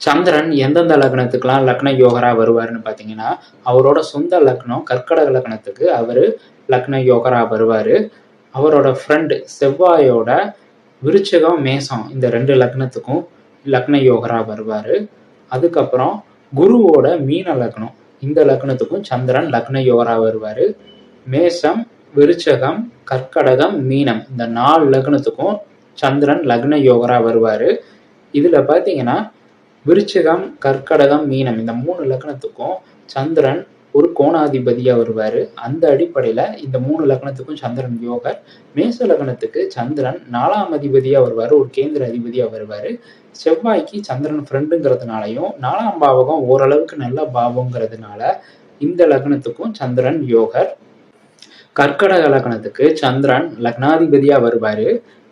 சந்திரன் எந்தெந்த லக்னத்துக்கெல்லாம் லக்ன யோகரா வருவாருன்னு பார்த்தீங்கன்னா அவரோட சொந்த லக்னம் கற்கடக லக்னத்துக்கு அவர் லக்ன யோகரா வருவார். அவரோட ஃப்ரெண்டு செவ்வாயோட விருச்சகம் மேசம் இந்த ரெண்டு லக்னத்துக்கும் லக்ன யோகரா வருவார். அதுக்கப்புறம் குருவோட மீன லக்னம் இந்த லக்னத்துக்கும் சந்திரன் லக்ன யோகரா வருவார். மேசம் விருச்சகம் கற்கடகம் மீனம் இந்த நாலு லக்னத்துக்கும் சந்திரன் லக்ன யோகரா வருவார். இதில் பார்த்தீங்கன்னா விருச்சிகம் கற்கடகம் மீனம் இந்த மூணு லக்னத்துக்கும் சந்திரன் ஒரு கோணாதிபதியாக வருவார். அந்த அடிப்படையில் இந்த மூணு லக்னத்துக்கும் சந்திரன் யோகர். மேச லக்னத்துக்கு சந்திரன் நாலாம் அதிபதியாக வருவார் ஒரு கேந்திர அதிபதியாக வருவார். செவ்வாய்க்கு சந்திரன் ஃப்ரெண்டுங்கிறதுனாலையும் நாலாம் பாவகம் ஓரளவுக்கு நல்ல பாவங்கிறதுனால இந்த லக்னத்துக்கும் சந்திரன் யோகர். கர்க்கடக லக்னத்துக்கு சந்திரன் லக்னாதிபதியாக வருவார்.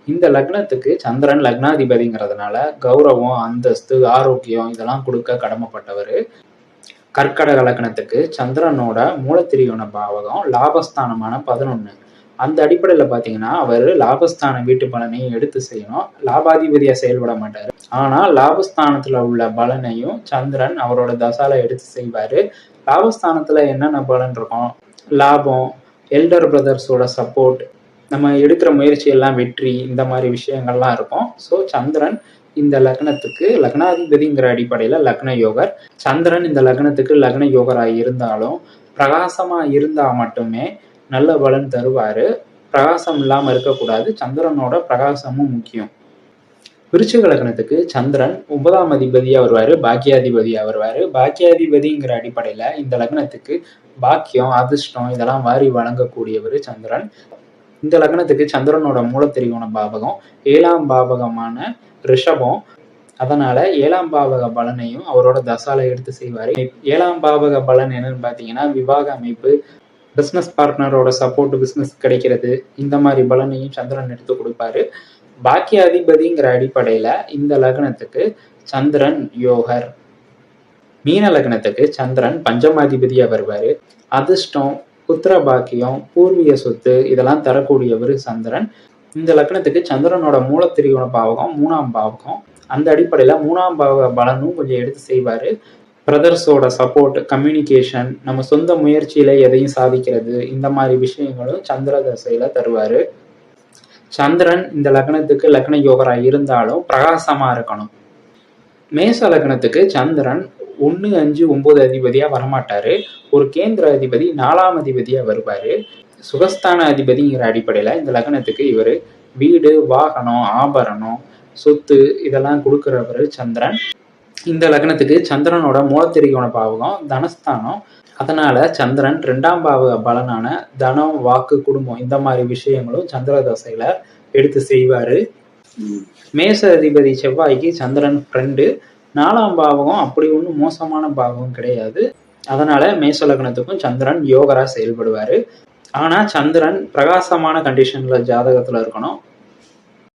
இந்த லக்னத்துக்கு சந்திரன் லக்னாதிபதிங்கிறதுனால கௌரவம் அந்தஸ்து ஆரோக்கியம் இதெல்லாம் கொடுக்க கடமைப்பட்டவர். கற்கடக லக்னத்துக்கு சந்திரனோட மூலத்திரியோன பாவகம் லாபஸ்தானமான பதினொன்று அந்த அடிப்படையில் பார்த்தீங்கன்னா அவர் லாபஸ்தான வீட்டு பலனையும் எடுத்து செய்யணும். லாபாதிபதியாக செயல்பட மாட்டார். ஆனால் லாபஸ்தானத்தில் உள்ள பலனையும் சந்திரன் அவரோட தசால எடுத்து செய்வார். லாபஸ்தானத்தில் என்னென்ன பலன் இருக்கும்? லாபம் எல்டர் பிரதர்ஸோட சப்போர்ட் நம்ம எடுக்கிற முயற்சி எல்லாம் வெற்றி இந்த மாதிரி விஷயங்கள்லாம் இருக்கும். ஸோ சந்திரன் இந்த லக்னத்துக்கு லக்னாதிபதிங்கிற அடிப்படையில் லக்ன யோகர். சந்திரன் இந்த லக்னத்துக்கு லக்ன யோகராக இருந்தாலும் பிரகாசமாக இருந்தால் மட்டுமே நல்ல பலன் தருவார். பிரகாசம் இல்லாமல் இருக்கக்கூடாது. சந்திரனோட பிரகாசமும் முக்கியம். விருச்சிக லக்னத்துக்கு சந்திரன் ஒன்பதாம் அதிபதியாக வருவார் பாக்கியாதிபதியாக வருவார். பாக்கியாதிபதிங்கிற அடிப்படையில் இந்த லக்னத்துக்கு பாக்கியம் அதிர்ஷ்டம் இதெல்லாம் வாரி வழங்கக்கூடியவர் சந்திரன். இந்த லக்னத்துக்கு சந்திரனோட மூலத்திரிகோண பாவகம் ஏழாம் பாவகமான ரிஷபம். அதனால ஏழாம் பாவக பலனையும் அவரோட தசால எடுத்து செய்வார். ஏழாம் பாவக பலன் என்னன்னு பார்த்தீங்கன்னா விவாக அமைப்பு பிஸ்னஸ் பார்ட்னரோட சப்போர்ட் பிஸ்னஸ் கிடைக்கிறது. இந்த மாதிரி பலனையும் சந்திரன் எடுத்து கொடுப்பாரு. பாக்கிய அதிபதிங்கிற அடிப்படையில இந்த லக்னத்துக்கு சந்திரன் யோகர். மீன லக்னத்துக்கு சந்திரன் பஞ்சமாதிபதியா வருவாரு. அதிர்ஷ்டம் புத்திர பாக்கியம் பூர்வீக சொத்து இதெல்லாம் தரக்கூடியவர் சந்திரன். இந்த லக்னத்துக்கு சந்திரனோட மூலத்திரிகோண பாவகம் மூணாம் பாவகம். அந்த அடிப்படையில் மூணாம் பாவக பலனும் கொஞ்சம் எடுத்து செய்வார். பிரதர்ஸோட சப்போர்ட் கம்யூனிகேஷன் நம்ம சொந்த முயற்சியில் எதையும் சாதிக்கிறது இந்த மாதிரி விஷயங்களும் சந்திர தசையில் தருவார். சந்திரன் இந்த லக்னத்துக்கு லக்ன யோகராக இருந்தாலும் பிரகாசமாக இருக்கணும். மேச லக்னத்துக்கு சந்திரன் ஒன்று அஞ்சு ஒன்பது அதிபதியா வரமாட்டாரு. ஒரு கேந்திர அதிபதி நாலாம் அதிபதியா வருவாரு. சுகஸ்தான அதிபதிங்கிற அடிப்படையில் இந்த லக்னத்துக்கு இவர் வீடு வாகனம் ஆபரணம் சொத்து இதெல்லாம் கொடுக்குறவர் சந்திரன். இந்த லக்னத்துக்கு சந்திரனோட மூலத்திரிகோண பாவகம் தனஸ்தானம். அதனால சந்திரன் ரெண்டாம் பாவக பலனான தனம் வாக்கு குடும்பம் இந்த மாதிரி விஷயங்களும் சந்திர தசையில எடுத்து செய்வாரு. மேச அதிபதி செவ்வாய்க்கு சந்திரன் ஃப்ரெண்டு நாலாம் பாவகம் அப்படி ஒன்றும் மோசமான பாவகம் கிடையாது. அதனால மேசலக்னத்துக்கும் சந்திரன் யோகரா செயல்படுவார். ஆனால் சந்திரன் பிரகாசமான கண்டிஷனில் ஜாதகத்தில் இருக்கணும்.